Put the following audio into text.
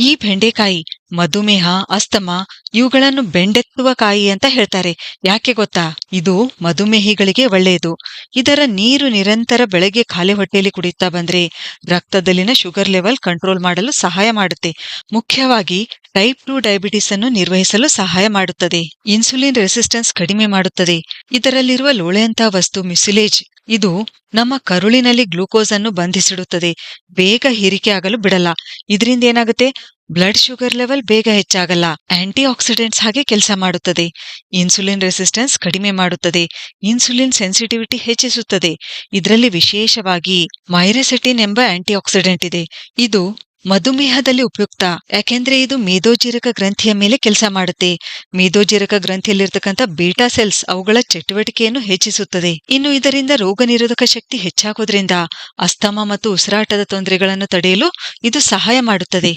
ಈ ಬೆಂಡೆಕಾಯಿ, ಮಧುಮೇಹ, ಅಸ್ತಮ ಇವುಗಳನ್ನು ಬೆಂಡೆತ್ತುವ ಕಾಯಿ ಅಂತ ಹೇಳ್ತಾರೆ. ಯಾಕೆ ಗೊತ್ತಾ? ಇದು ಮಧುಮೇಹಿಗಳಿಗೆ ಒಳ್ಳೆಯದು. ಇದರ ನೀರು ನಿರಂತರ ಬೆಳಗ್ಗೆ ಖಾಲಿ ಹೊಟ್ಟೆಯಲ್ಲಿ ಕುಡಿತಾ ಬಂದ್ರೆ ರಕ್ತದಲ್ಲಿನ ಶುಗರ್ ಲೆವೆಲ್ ಕಂಟ್ರೋಲ್ ಮಾಡಲು ಸಹಾಯ ಮಾಡುತ್ತೆ. ಮುಖ್ಯವಾಗಿ ಟೈಪ್ ಟು ಡಯಾಬಿಟಿಸ್ ಅನ್ನು ನಿರ್ವಹಿಸಲು ಸಹಾಯ ಮಾಡುತ್ತದೆ. ಇನ್ಸುಲಿನ್ ರೆಸಿಸ್ಟೆನ್ಸ್ ಕಡಿಮೆ ಮಾಡುತ್ತದೆ. ಇದರಲ್ಲಿರುವ ಲೋಳೆಯಂತಹ ವಸ್ತು ಮ್ಯುಸಿಲೇಜ್ ಇದು ನಮ್ಮ ಕರುಳಿನಲ್ಲಿ ಗ್ಲೂಕೋಸ್ ಅನ್ನು ಬಂಧಿಸಿಡುತ್ತದೆ. ಬೇಗ ಹೀರಿಕೆ ಆಗಲು ಬಿಡಲ್ಲ. ಇದರಿಂದ ಏನಾಗುತ್ತೆ? ಬ್ಲಡ್ ಶುಗರ್ ಲೆವೆಲ್ ಬೇಗ ಹೆಚ್ಚಾಗಲ್ಲ. ಆಂಟಿ ಆಕ್ಸಿಡೆಂಟ್ಸ್ ಹಾಗೆ ಕೆಲಸ ಮಾಡುತ್ತದೆ. ಇನ್ಸುಲಿನ್ ರೆಸಿಸ್ಟೆನ್ಸ್ ಕಡಿಮೆ ಮಾಡುತ್ತದೆ. ಇನ್ಸುಲಿನ್ ಸೆನ್ಸಿಟಿವಿಟಿ ಹೆಚ್ಚಿಸುತ್ತದೆ. ಇದರಲ್ಲಿ ವಿಶೇಷವಾಗಿ ಮೈರೆಸೆಟಿನ್ ಎಂಬ ಆಂಟಿ ಆಕ್ಸಿಡೆಂಟ್ ಇದೆ. ಇದು ಮಧುಮೇಹದಲ್ಲಿ ಉಪಯುಕ್ತ. ಯಾಕೆಂದ್ರೆ ಇದು ಮೇದೋಜೀರಕ ಗ್ರಂಥಿಯ ಮೇಲೆ ಕೆಲಸ ಮಾಡುತ್ತೆ. ಮೇದೋಜೀರಕ ಗ್ರಂಥಿಯಲ್ಲಿರ್ತಕ್ಕಂಥ ಬೀಟಾ ಸೆಲ್ಸ್ ಅವುಗಳ ಚಟುವಟಿಕೆಯನ್ನು ಹೆಚ್ಚಿಸುತ್ತದೆ. ಇನ್ನು ಇದರಿಂದ ರೋಗ ನಿರೋಧಕ ಶಕ್ತಿ ಹೆಚ್ಚಾಗೋದ್ರಿಂದ ಅಸ್ತಮ ಮತ್ತು ಉಸಿರಾಟದ ತೊಂದರೆಗಳನ್ನು ತಡೆಯಲು ಇದು ಸಹಾಯ ಮಾಡುತ್ತದೆ.